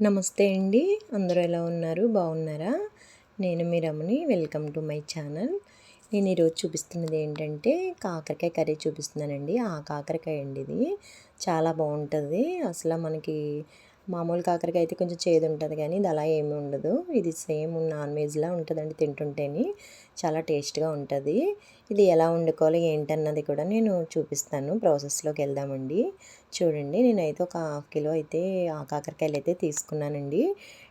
నమస్తే అండి. అందరూ ఎలా ఉన్నారు? బాగున్నారా? నేను మీ Ramani. Welcome to my channel. నేను ఈరోజు చూపిస్తున్నది ఏంటంటే కాకరకాయ కర్రీ చూపిస్తున్నానండి. ఆ కాకరకాయ అండి ఇది. చాలా బాగుంటుంది. అసలు మనకి మామూలు కాకరకాయ అయితే కొంచెం చేదు ఉంటుంది కానీ ఇది అలా ఏమి ఉండదు. ఇది సేమ్ నాన్ వెజ్లా ఉంటుందండి తింటుంటేని. చాలా టేస్ట్గా ఉంటుంది. ఇది ఎలా వండుకోవాలి ఏంటన్నది కూడా నేను చూపిస్తాను. ప్రాసెస్లోకి వెళ్దామండి. చూడండి నేనైతే ఒక హాఫ్ కిలో అయితే ఆ కాకరకాయలు అయితే తీసుకున్నానండి.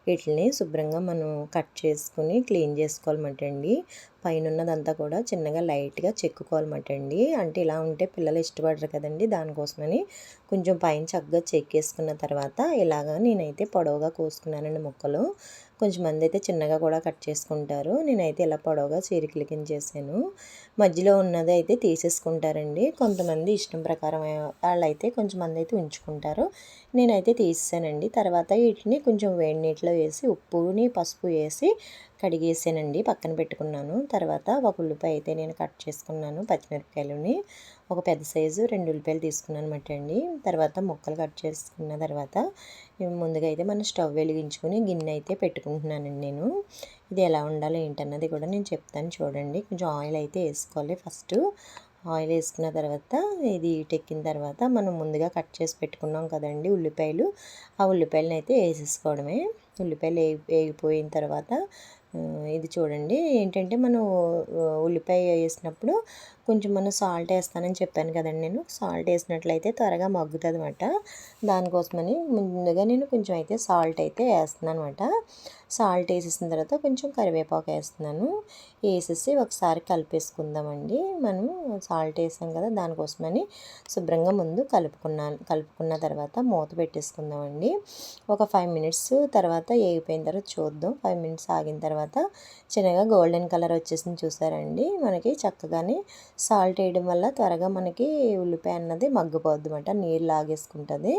వీటిని శుభ్రంగా మనం కట్ చేసుకుని క్లీన్ చేసుకోవాలన్నమాట అండి పైన ఉన్నదంతా కూడా చిన్నగా లైట్గా చెక్కుకోవాలన్నమాట అండి అంటే ఇలా ఉంటే పిల్లలు ఇష్టపడరు కదండి దానికోసమని. కొంచెం పైన చక్కగా చెక్కేసుకున్న తర్వాత ఇలాగా నేనైతే పొడవుగా కోసుకున్నానండి ముక్కలు. కొంచెమంది అయితే చిన్నగా కూడా కట్ చేసుకుంటారు. నేనైతే ఇలా పొడవుగా చీరికలు కింద చేశాను మధ్యలో ఉన్నది అయితే తీసేసుకుంటారండి. కొంతమంది ఇష్టం ప్రకారం వాళ్ళైతే కొంచెమంది కొంచెం అయితే ఉంచుకుంటారు. నేనైతే తీసేసానండి. తర్వాత వీటిని కొంచెం వేడి నీటిలో వేసి ఉప్పుని పసుపు వేసి కడిగేసానండి. పక్కన పెట్టుకున్నాను. తర్వాత ఒక ఉల్లిపాయ అయితే నేను కట్ చేసుకున్నాను పచ్చిమిరపకాయలుని. ఒక పెద్ద సైజు రెండు ఉల్లిపాయలు తీసుకున్నాను అనమాట అండి. తర్వాత ముక్కలు కట్ చేసుకున్న తర్వాత ముందుగా అయితే మనం స్టవ్ వెలిగించుకుని గిన్నె అయితే పెట్టుకుంటున్నానండి నేను. ఇది ఎలా ఉండాలో ఏంటన్నది కూడా నేను చెప్తాను చూడండి. కొంచెం ఆయిల్ అయితే వేసుకోవాలి ఫస్ట్. ఆయిల్ వేసుకున్న తర్వాత ఇది ఎక్కిన తర్వాత మనం ముందుగా కట్ చేసి పెట్టుకున్నాం కదండి ఉల్లిపాయలు. ఆ ఉల్లిపాయలను అయితే వేసేసుకోవడమే. ఉల్లిపాయలు వేగిపోయిన తర్వాత ఇది చూడండి. ఏంటంటే మనం ఉల్లిపాయ వేసినప్పుడు కొంచెం మనం సాల్ట్ వేస్తానని చెప్పాను కదండి నేను. సాల్ట్ వేసినట్లయితే త్వరగా మగ్గుతుంది అనమాట దానికోసమని ముందుగా నేను కొంచెం అయితే సాల్ట్ అయితే వేస్తున్నాను అనమాట సాల్ట్ వేసేసిన తర్వాత కొంచెం కరివేపాకు వేస్తున్నాను. వేసేసి ఒకసారి కలిపేసుకుందామండి. మనం సాల్ట్ వేసాం కదా దానికోసమని శుభ్రంగా ముందు కలుపుకున్నాను కలుపుకున్న తర్వాత మూత పెట్టేసుకుందామండి. ఒక ఫైవ్ మినిట్స్ తర్వాత వేగిపోయిన తర్వాత చూద్దాం. ఫైవ్ మినిట్స్ ఆగిన తర్వాత చిన్నగా గోల్డెన్ కలర్ వచ్చేసింది చూసారండి. మనకి చక్కగానే సాల్ట్ వేయడం వల్ల త్వరగా మనకి ఉల్లిపాయ అన్నది మగ్గిపోద్ది అనమాట నీరు లాగేసుకుంటుంది.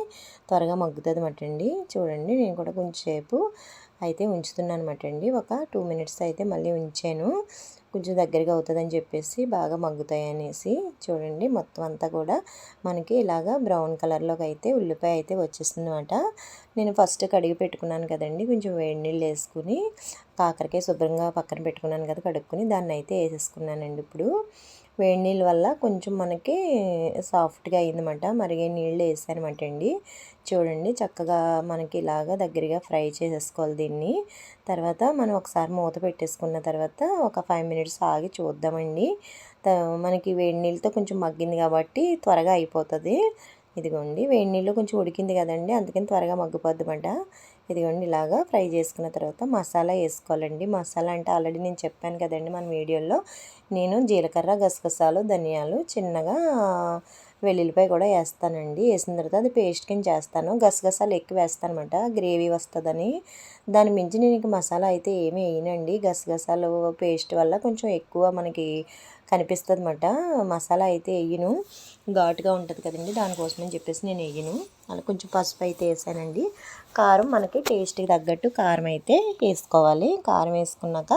త్వరగా మగ్గుతుంది అనమాట అండి. చూడండి నేను కూడా కొంచెంసేపు అయితే ఉంచుతున్నాను అనమాట అండి. ఒక టూ మినిట్స్ అయితే మళ్ళీ ఉంచాను. కొంచెం దగ్గరగా అవుతుందని చెప్పేసి బాగా మగ్గుతాయి అనేసి చూడండి. మొత్తం అంతా కూడా మనకి ఇలాగా బ్రౌన్ కలర్లోకి అయితే ఉల్లిపాయ అయితే వచ్చేస్తుంది అనమాట నేను ఫస్ట్ కడిగి పెట్టుకున్నాను కదండి. కొంచెం వేడి నీళ్ళు వేసుకుని కాకరకాయ శుభ్రంగా పక్కన పెట్టుకున్నాను కదా కడుక్కుని దాన్ని అయితే వేసేసుకున్నానండి ఇప్పుడు. వేడి నీళ్ళ వల్ల కొంచెం మనకి సాఫ్ట్గా అయిందన్నమాట మరిగే నీళ్ళు వేసానమాట అండి. చూడండి చక్కగా మనకి ఇలాగా దగ్గరగా ఫ్రై చేసేసుకోవాలి దీన్ని. తర్వాత మనం ఒకసారి మూత పెట్టేసుకున్న తర్వాత ఒక ఫైవ్ మినిట్స్ ఆగి చూద్దామండి. మనకి వేడి నీళ్ళతో కొంచెం మగ్గింది కాబట్టి త్వరగా అయిపోతుంది. ఇదిగోండి వేడి నీళ్ళు కొంచెం ఉడికింది కదండి అందుకని త్వరగా మగ్గిపోద్దమాట. ఇదిగోండి ఇలాగా ఫ్రై చేసుకున్న తర్వాత మసాలా వేసుకోవాలండి. మసాలా అంటే ఆల్రెడీ నేను చెప్పాను కదండి మన వీడియోలో. నేను జీలకర్ర గసగసాలు ధనియాలు చిన్నగా వెల్లుల్లిపాయ కూడా వేస్తానండి. వేసిన తర్వాత అది పేస్ట్ కింద చేస్తాను. గసగసాలు ఎక్కువ వేస్తాను అనమాట గ్రేవీ వస్తుందని. దాని మించి నేను మసాలా అయితే ఏమీ వేయనండి. గసగసాలు పేస్ట్ వల్ల కొంచెం ఎక్కువ మనకి కనిపిస్తుంది అనమాట మసాలా అయితే వేయను ఘాటుగా ఉంటుంది కదండి దానికోసమని చెప్పేసి నేను వేయను అలా కొంచెం పసుపు అయితే వేసానండి కారం మనకి టేస్ట్కి తగ్గట్టు కారం అయితే వేసుకోవాలి. కారం వేసుకున్నాక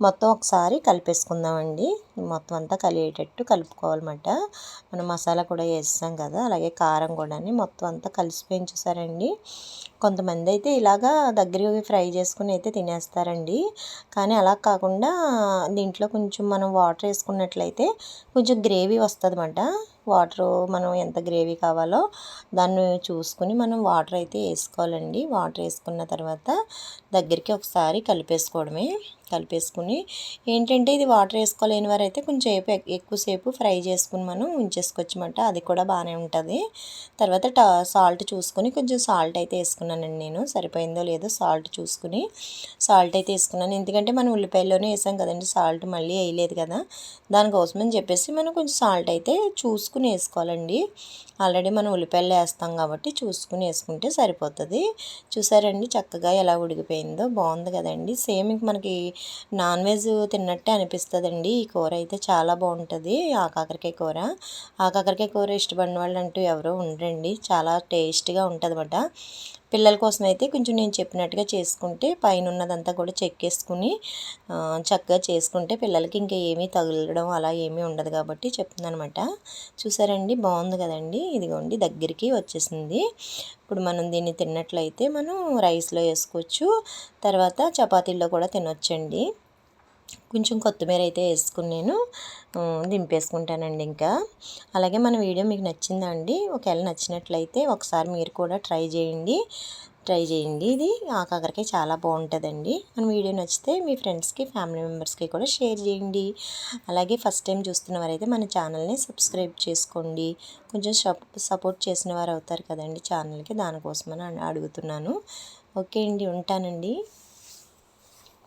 మొత్తం ఒకసారి కలిపేసుకుందామండి. మొత్తం అంతా కలిగేటట్టు కలుపుకోవాలన్నమాట. మనం మసాలా కూడా వేస్తాం కదా అలాగే కారం కూడా మొత్తం అంతా కలిసి పెంచుసారండి కొంతమంది అయితే ఇలాగా దగ్గరికి ఫ్రై చేసుకుని అయితే తినేస్తారండి. కానీ అలా కాకుండా దీంట్లో కొంచెం మనం వాటర్ వేసుకున్నట్లయితే కొంచెం గ్రేవీ వస్తుంది వాటర్ మనం ఎంత గ్రేవీ కావాలో దాన్ని చూసుకుని మనం వాటర్ అయితే వేసుకోవాలండి. వాటర్ వేసుకున్న తర్వాత దగ్గరికి ఒకసారి కలిపేసుకోవడమే. కలిపేసుకుని ఏంటంటే ఇది వాటర్ వేసుకోలేని వారు అయితే కొంచెం ఎక్కువసేపు ఫ్రై చేసుకుని మనం ఉంచేసుకోవచ్చమాట అది కూడా బాగానే ఉంటుంది. తర్వాత టా సాల్ట్ చూసుకొని కొంచెం సాల్ట్ అయితే వేసుకున్నానండి నేను. సరిపోయిందో లేదో సాల్ట్ చూసుకుని సాల్ట్ అయితే వేసుకున్నాను. ఎందుకంటే మనం ఉల్లిపాయల్లోనే వేసాం కదండి సాల్ట్ మళ్ళీ వేయలేదు కదా. దానికోసమని చెప్పేసి మనం కొంచెం సాల్ట్ అయితే చూసుకుని వేసుకోవాలండి. ఆల్రెడీ మనం ఉల్లిపాయలు వేస్తాం కాబట్టి చూసుకుని వేసుకుంటే సరిపోతుంది. చూసారండి చక్కగా ఎలా ఉడికిపోయిందో. బాగుంది కదండి. సేమ్ మనకి నాన్ వెజ్ తిన్నట్టే అనిపిస్తుందండి. ఈ కూర అయితే చాలా బాగుంటుంది ఆ కాకరకాయ కూర. ఆ కాకరకాయ కూర ఇష్టపడిన వాళ్ళు అంటూ ఎవరో ఉండరండి. చాలా టేస్ట్గా ఉంటుంది అన్నమాట పిల్లల కోసం అయితే కొంచెం నేను చెప్పినట్టుగా చేసుకుంటే పైన ఉన్నదంతా కూడా చెక్కేసుకుని చక్కగా చేసుకుంటే పిల్లలకి ఇంకా ఏమీ తగలడం అలా ఏమీ ఉండదు కాబట్టి చెప్తుందనమాట చూసారండి? బాగుంది కదండి? ఇదిగోండి దగ్గరికి వచ్చేసింది. ఇప్పుడు మనం దీన్ని తిన్నట్లయితే మనం రైస్లో వేసుకోవచ్చు. తర్వాత చపాతీల్లో కూడా తినొచ్చండి. కొంచెం కొత్తిమీర అయితే వేసుకుని నేను దింపేసుకుంటానండి ఇంకా. అలాగే మన వీడియో మీకు నచ్చిందా అండి? ఒకవేళ నచ్చినట్లయితే ఒకసారి మీరు కూడా ట్రై చేయండి. ట్రై చేయండి. ఇది కాకరకాయ చాలా బాగుంటుందండి. మన వీడియో నచ్చితే మీ ఫ్రెండ్స్కి ఫ్యామిలీ మెంబర్స్కి కూడా షేర్ చేయండి. అలాగే ఫస్ట్ టైం చూస్తున్న వారైతే మన ఛానల్ని సబ్స్క్రైబ్ చేసుకోండి. కొంచెం సపోర్ట్ చేసిన వారు అవుతారు కదండి ఛానల్కి. దానికోసమని అడుగుతున్నాను. ఓకే అండి. ఉంటానండి.